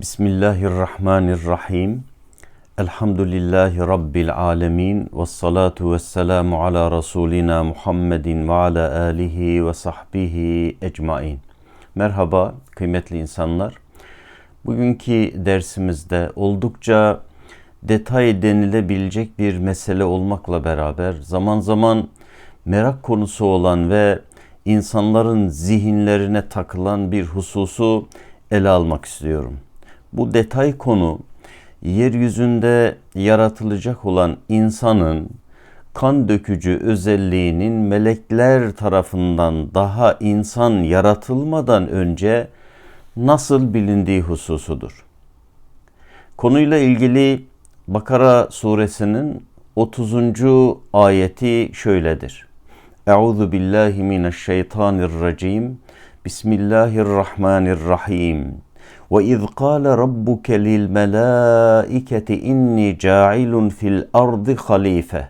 Bismillahirrahmanirrahim. Elhamdülillahi Rabbil alemin. Ve salatu ve selamu ala Resulina Muhammedin ve ala alihi ve sahbihi ecmain. Merhaba kıymetli insanlar. Bugünkü dersimizde oldukça detay denilebilecek bir mesele olmakla beraber zaman zaman merak konusu olan ve insanların zihinlerine takılan bir hususu ele almak istiyorum. Bu detay konu yeryüzünde yaratılacak olan insanın kan dökücü özelliğinin melekler tarafından daha insan yaratılmadan önce nasıl bilindiği hususudur. Konuyla ilgili Bakara suresinin 30. ayeti şöyledir. Euzu billahi mineşşeytanirracim. Bismillahirrahmanirrahim. وإذ قال ربك للملائكة إني جاعل في الأرض خليفة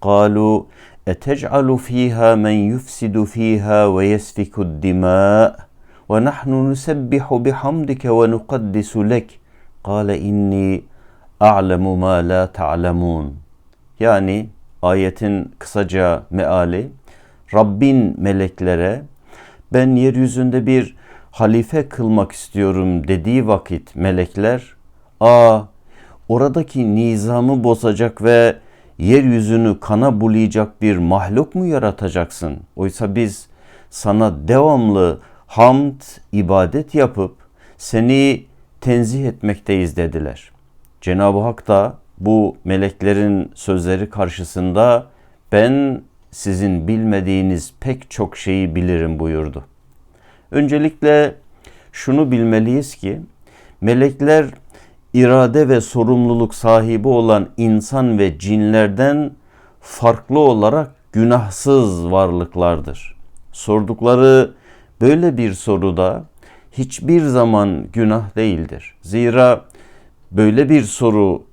قالوا أتجعل فيها من يفسد فيها ويسفك الدماء ونحن نسبح بحمدك ونقدس لك قال إني أعلم ما لا تعلمون Yani ayetin kısaca meali Rabbin meleklere ben yeryüzünde bir halife kılmak istiyorum dediği vakit melekler a oradaki nizamı bozacak ve yeryüzünü kana bulayacak bir mahluk mu yaratacaksın? Oysa biz sana devamlı hamd, ibadet yapıp seni tenzih etmekteyiz dediler. Cenab-ı Hak da bu meleklerin sözleri karşısında ben sizin bilmediğiniz pek çok şeyi bilirim buyurdu. Öncelikle şunu bilmeliyiz ki melekler irade ve sorumluluk sahibi olan insan ve cinlerden farklı olarak günahsız varlıklardır. Sordukları böyle bir soruda hiçbir zaman günah değildir. Zira böyle bir soru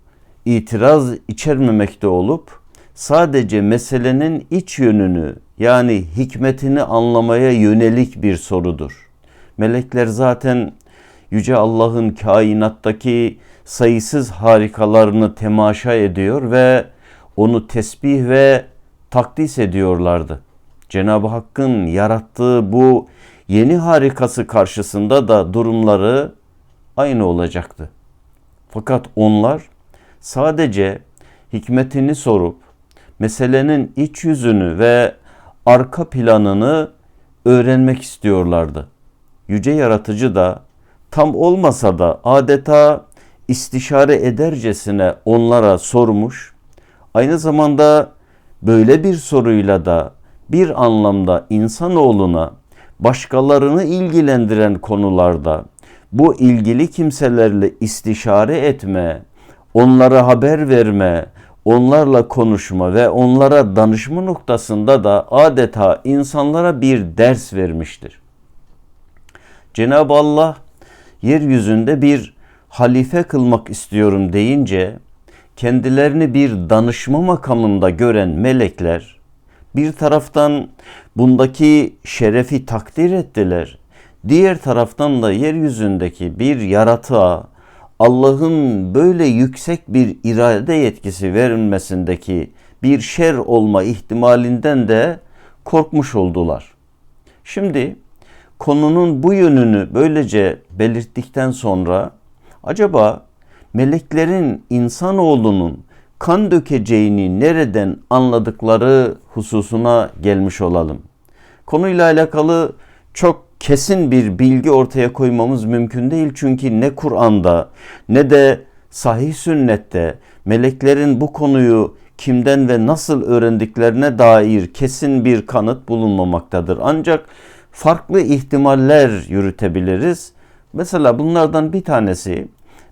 itiraz içermemekte olup sadece meselenin iç yönünü yani hikmetini anlamaya yönelik bir sorudur. Melekler zaten Yüce Allah'ın kainattaki sayısız harikalarını temaşa ediyor ve onu tesbih ve takdis ediyorlardı. Cenab-ı Hakk'ın yarattığı bu yeni harikası karşısında da durumları aynı olacaktı. Fakat onlar sadece hikmetini sorup meselenin iç yüzünü ve arka planını öğrenmek istiyorlardı. Yüce Yaratıcı da tam olmasa da adeta istişare edercesine onlara sormuş. Aynı zamanda böyle bir soruyla da bir anlamda insanoğluna başkalarını ilgilendiren konularda bu ilgili kimselerle istişare etme, onlara haber verme, onlarla konuşma ve onlara danışma noktasında da adeta insanlara bir ders vermiştir. Cenab-ı Allah yeryüzünde bir halife kılmak istiyorum deyince kendilerini bir danışma makamında gören melekler bir taraftan bundaki şerefi takdir ettiler. Diğer taraftan da yeryüzündeki bir yaratığa Allah'ın böyle yüksek bir irade yetkisi verilmesindeki bir şer olma ihtimalinden de korkmuş oldular. Şimdi konunun bu yönünü böylece belirttikten sonra acaba meleklerin insanoğlunun kan dökeceğini nereden anladıkları hususuna gelmiş olalım. Konuyla alakalı çok kesin bir bilgi ortaya koymamız mümkün değil. Çünkü ne Kur'an'da ne de sahih sünnette meleklerin bu konuyu kimden ve nasıl öğrendiklerine dair kesin bir kanıt bulunmamaktadır. Ancak farklı ihtimaller yürütebiliriz. Mesela bunlardan bir tanesi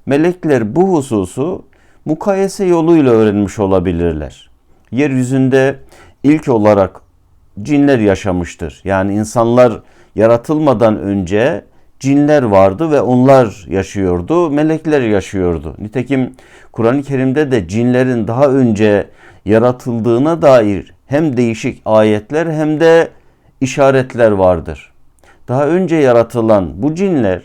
melekler bu hususu mukayese yoluyla öğrenmiş olabilirler. Yeryüzünde ilk olarak cinler yaşamıştır. Yani insanlar yaratılmadan önce cinler vardı ve onlar yaşıyordu, melekler yaşıyordu. Nitekim Kur'an-ı Kerim'de de cinlerin daha önce yaratıldığına dair hem değişik ayetler hem de işaretler vardır. Daha önce yaratılan bu cinler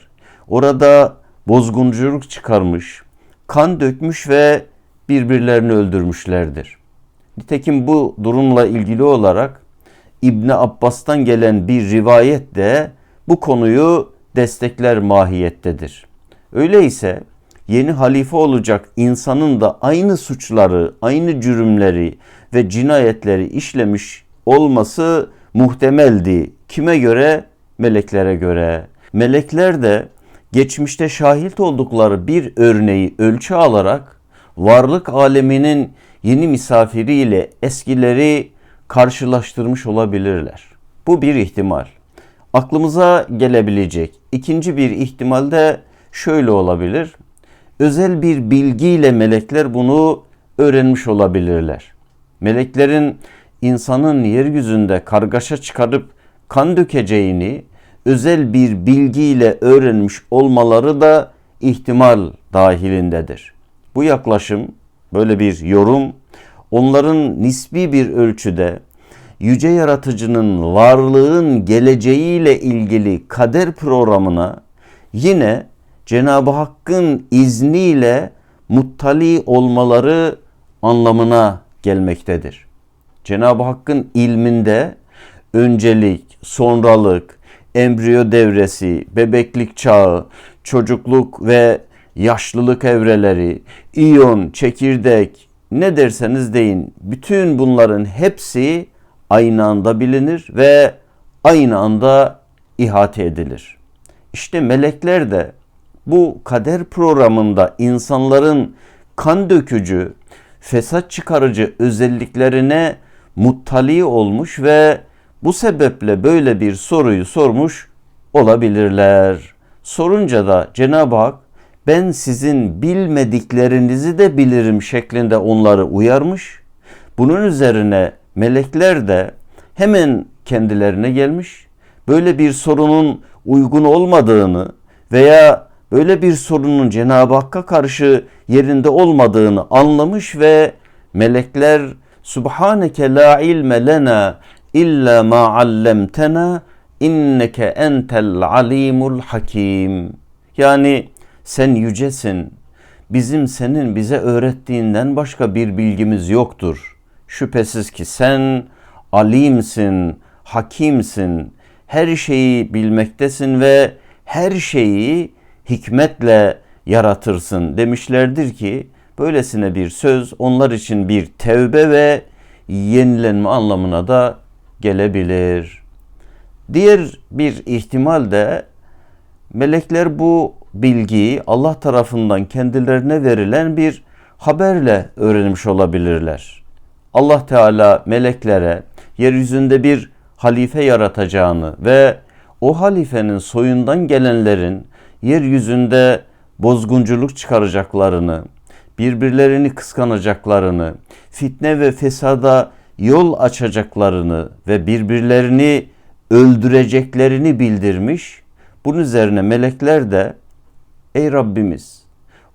orada bozgunculuk çıkarmış, kan dökmüş ve birbirlerini öldürmüşlerdir. Nitekim bu durumla ilgili olarak İbn Abbas'tan gelen bir rivayet de bu konuyu destekler mahiyettedir. Öyleyse yeni halife olacak insanın da aynı suçları, aynı cürümleri ve cinayetleri işlemiş olması muhtemeldi. Kime göre? Meleklere göre. Melekler de geçmişte şahit oldukları bir örneği ölçü alarak varlık aleminin yeni misafiriyle eskileri karşılaştırmış olabilirler. Bu bir ihtimal. Aklımıza gelebilecek ikinci bir ihtimal de şöyle olabilir. Özel bir bilgiyle melekler bunu öğrenmiş olabilirler. Meleklerin insanın yeryüzünde kargaşa çıkarıp kan dökeceğini özel bir bilgiyle öğrenmiş olmaları da ihtimal dahilindedir. Bu yaklaşım, böyle bir yorum onların nisbi bir ölçüde yüce yaratıcının varlığın geleceğiyle ilgili kader programına yine Cenab-ı Hakk'ın izniyle muttali olmaları anlamına gelmektedir. Cenab-ı Hakk'ın ilminde öncelik, sonralık, embriyo devresi, bebeklik çağı, çocukluk ve yaşlılık evreleri, iyon, çekirdek, ne derseniz deyin bütün bunların hepsi aynı anda bilinir ve aynı anda ihate edilir. İşte melekler de bu kader programında insanların kan dökücü, fesat çıkarıcı özelliklerine muttali olmuş ve bu sebeple böyle bir soruyu sormuş olabilirler. Sorunca da Cenab-ı Hak ben sizin bilmediklerinizi de bilirim şeklinde onları uyarmış. Bunun üzerine melekler de hemen kendilerine gelmiş. Böyle bir sorunun uygun olmadığını veya böyle bir sorunun Cenab-ı Hakk'a karşı yerinde olmadığını anlamış ve melekler Subhaneke la ilme lena illa ma allamtena inneke entel alimul hakim. Yani sen yücesin. Bizim senin bize öğrettiğinden başka bir bilgimiz yoktur. Şüphesiz ki sen alimsin, hakimsin. Her şeyi bilmektesin ve her şeyi hikmetle yaratırsın demişlerdir ki böylesine bir söz onlar için bir tevbe ve yenilenme anlamına da gelebilir. Diğer bir ihtimal de melekler bu bilgiyi Allah tarafından kendilerine verilen bir haberle öğrenmiş olabilirler. Allah Teala meleklere yeryüzünde bir halife yaratacağını ve o halifenin soyundan gelenlerin yeryüzünde bozgunculuk çıkaracaklarını, birbirlerini kıskanacaklarını, fitne ve fesada yol açacaklarını ve birbirlerini öldüreceklerini bildirmiş. Bunun üzerine melekler de ey Rabbimiz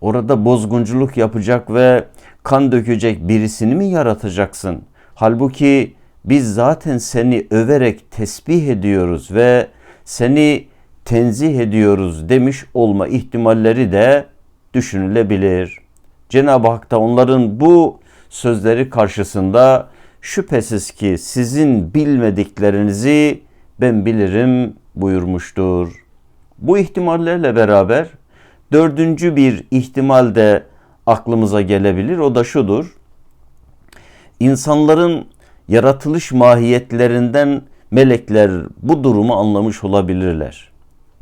orada bozgunculuk yapacak ve kan dökecek birisini mi yaratacaksın? Halbuki biz zaten seni överek tesbih ediyoruz ve seni tenzih ediyoruz demiş olma ihtimalleri de düşünülebilir. Cenab-ı Hak da onların bu sözleri karşısında şüphesiz ki sizin bilmediklerinizi ben bilirim buyurmuştur. Bu ihtimallerle beraber dördüncü bir ihtimal de aklımıza gelebilir. O da şudur. İnsanların yaratılış mahiyetlerinden melekler bu durumu anlamış olabilirler.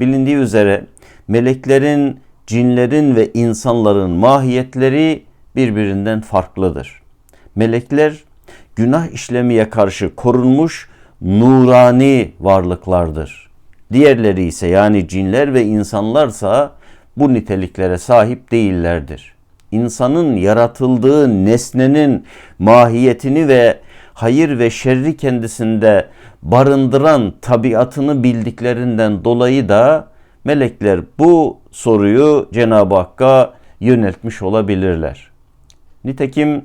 Bilindiği üzere meleklerin, cinlerin ve insanların mahiyetleri birbirinden farklıdır. Melekler günah işlemeye karşı korunmuş nurani varlıklardır. Diğerleri ise yani cinler ve insanlarsa bu niteliklere sahip değillerdir. İnsanın yaratıldığı nesnenin mahiyetini ve hayır ve şerri kendisinde barındıran tabiatını bildiklerinden dolayı da melekler bu soruyu Cenab-ı Hakk'a yöneltmiş olabilirler. Nitekim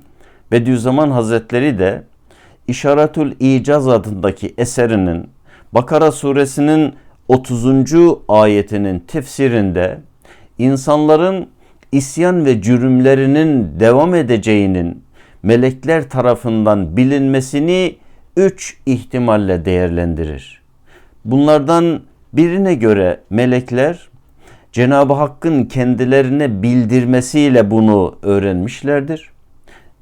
Bediüzzaman Hazretleri de İşaretül İcaz adındaki eserinin Bakara suresinin 30. ayetinin tefsirinde insanların isyan ve cürümlerinin devam edeceğinin melekler tarafından bilinmesini üç ihtimalle değerlendirir. Bunlardan birine göre melekler Cenab-ı Hakk'ın kendilerine bildirmesiyle bunu öğrenmişlerdir.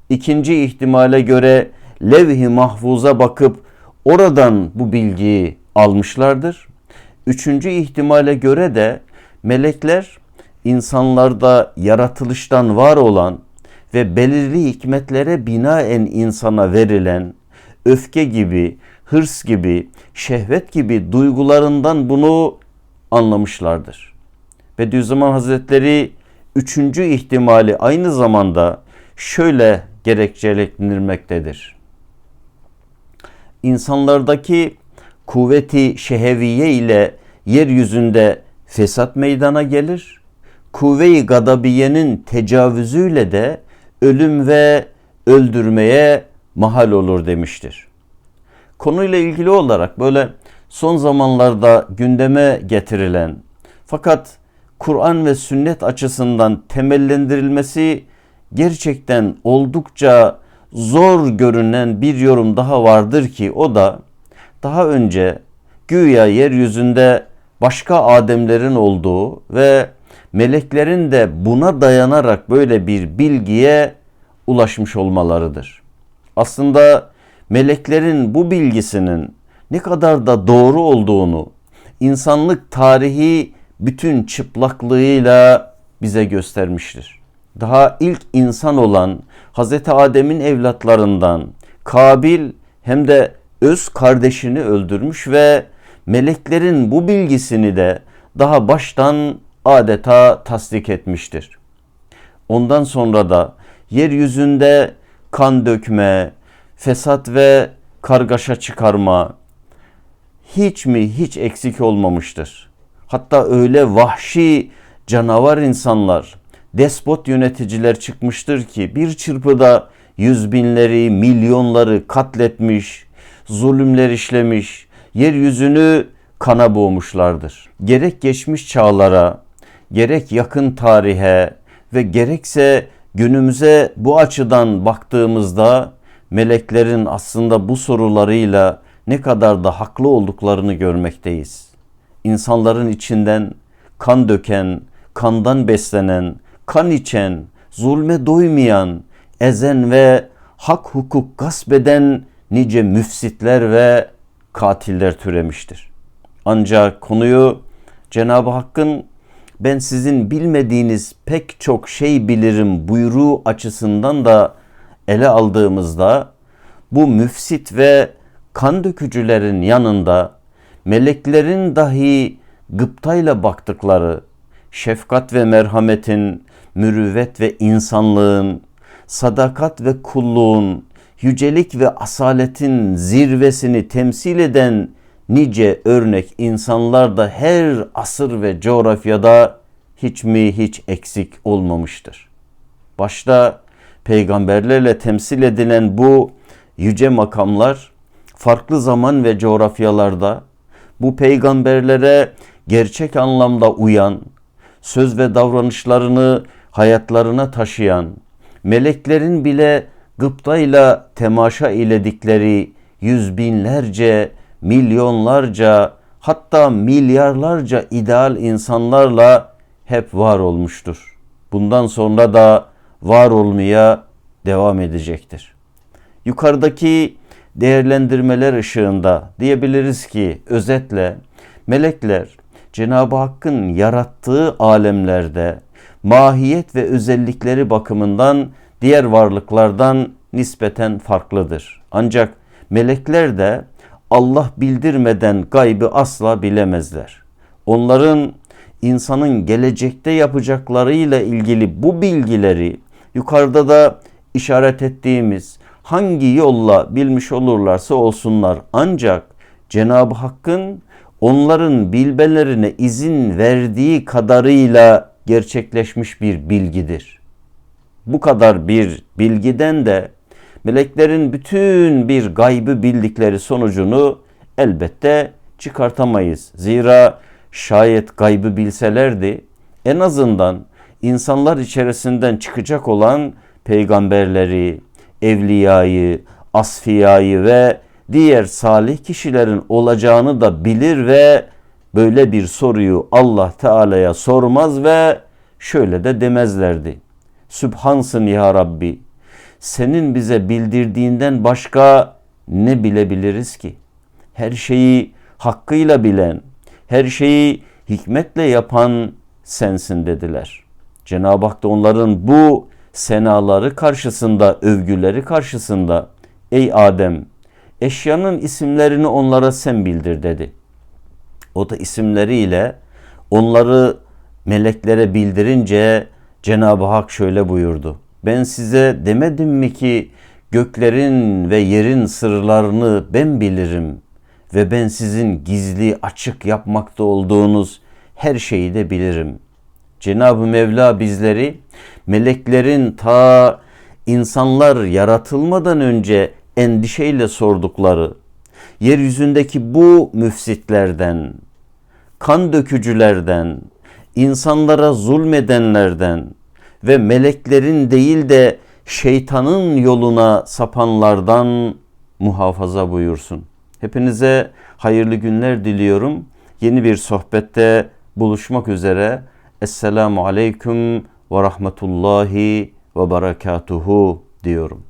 İkinci ihtimale göre levh-i mahfuza bakıp oradan bu bilgiyi almışlardır. Üçüncü ihtimale göre de melekler insanlarda yaratılıştan var olan ve belirli hikmetlere binaen insana verilen öfke gibi, hırs gibi, şehvet gibi duygularından bunu anlamışlardır. Bediüzzaman Hazretleri üçüncü ihtimali aynı zamanda şöyle gerekçelendirmektedir. İnsanlardaki kuvveti şeheviye ile yeryüzünde fesat meydana gelir. Kuvve-i gadabiyenin tecavüzüyle de ölüm ve öldürmeye mahal olur demiştir. Konuyla ilgili olarak böyle son zamanlarda gündeme getirilen fakat Kur'an ve sünnet açısından temellendirilmesi gerçekten oldukça zor görünen bir yorum daha vardır ki o da daha önce güya yeryüzünde başka Ademlerin olduğu ve meleklerin de buna dayanarak böyle bir bilgiye ulaşmış olmalarıdır. Aslında meleklerin bu bilgisinin ne kadar da doğru olduğunu insanlık tarihi bütün çıplaklığıyla bize göstermiştir. Daha ilk insan olan Hz. Adem'in evlatlarından Kabil hem de öz kardeşini öldürmüş ve meleklerin bu bilgisini de daha baştan adeta tasdik etmiştir. Ondan sonra da yeryüzünde kan dökme, fesat ve kargaşa çıkarma hiç mi hiç eksik olmamıştır. Hatta öyle vahşi canavar insanlar, despot yöneticiler çıkmıştır ki bir çırpıda yüz binleri, milyonları katletmiş, zulümler işlemiş, yeryüzünü kana boğmuşlardır. Gerek geçmiş çağlara, gerek yakın tarihe ve gerekse günümüze bu açıdan baktığımızda meleklerin aslında bu sorularıyla ne kadar da haklı olduklarını görmekteyiz. İnsanların içinden kan döken, kandan beslenen, kan içen, zulme doymayan, ezen ve hak hukuk gasp eden nice müfsitler ve katiller türemiştir. Ancak konuyu Cenab-ı Hakk'ın ben sizin bilmediğiniz pek çok şey bilirim buyruğu açısından da ele aldığımızda bu müfsit ve kan dökücülerin yanında meleklerin dahi gıptayla baktıkları şefkat ve merhametin, mürüvvet ve insanlığın, sadakat ve kulluğun, yücelik ve asaletin zirvesini temsil eden nice örnek insanlar da her asır ve coğrafyada hiç mi hiç eksik olmamıştır. Başta peygamberlerle temsil edilen bu yüce makamlar farklı zaman ve coğrafyalarda bu peygamberlere gerçek anlamda uyan, söz ve davranışlarını hayatlarına taşıyan, meleklerin bile gıptayla temaşa iledikleri yüz binlerce, milyonlarca hatta milyarlarca ideal insanlarla hep var olmuştur. Bundan sonra da var olmaya devam edecektir. Yukarıdaki değerlendirmeler ışığında diyebiliriz ki özetle melekler Cenab-ı Hakk'ın yarattığı alemlerde mahiyet ve özellikleri bakımından diğer varlıklardan nispeten farklıdır. Ancak melekler de Allah bildirmeden gaybı asla bilemezler. Onların insanın gelecekte yapacaklarıyla ilgili bu bilgileri yukarıda da işaret ettiğimiz hangi yolla bilmiş olurlarsa olsunlar ancak Cenab-ı Hakk'ın onların bilmelerine izin verdiği kadarıyla gerçekleşmiş bir bilgidir. Bu kadar bir bilgiden de meleklerin bütün bir gaybı bildikleri sonucunu elbette çıkartamayız. Zira şayet gaybı bilselerdi En azından insanlar içerisinden çıkacak olan peygamberleri, evliyayı, asfiyayı ve diğer salih kişilerin olacağını da bilir ve böyle bir soruyu Allah Teala'ya sormaz ve şöyle de demezlerdi. Sübhansın ya Rabbi. Senin bize bildirdiğinden başka ne bilebiliriz ki? Her şeyi hakkıyla bilen, her şeyi hikmetle yapan sensin dediler. Cenab-ı Hak da onların bu senaları karşısında, övgüleri karşısında ey Adem eşyanın isimlerini onlara sen bildir dedi. O da isimleriyle onları meleklere bildirince Cenab-ı Hak şöyle buyurdu. Ben size demedim mi ki göklerin ve yerin sırlarını ben bilirim ve ben sizin gizli açık yapmakta olduğunuz her şeyi de bilirim. Cenab-ı Mevla bizleri meleklerin ta insanlar yaratılmadan önce endişeyle sordukları yeryüzündeki bu müfsitlerden, kan dökücülerden, insanlara zulmedenlerden ve meleklerin değil de şeytanın yoluna sapanlardan muhafaza buyursun. Hepinize hayırlı günler diliyorum. Yeni bir sohbette buluşmak üzere. Esselamu aleyküm ve rahmetullahi ve berekatuhu diyorum.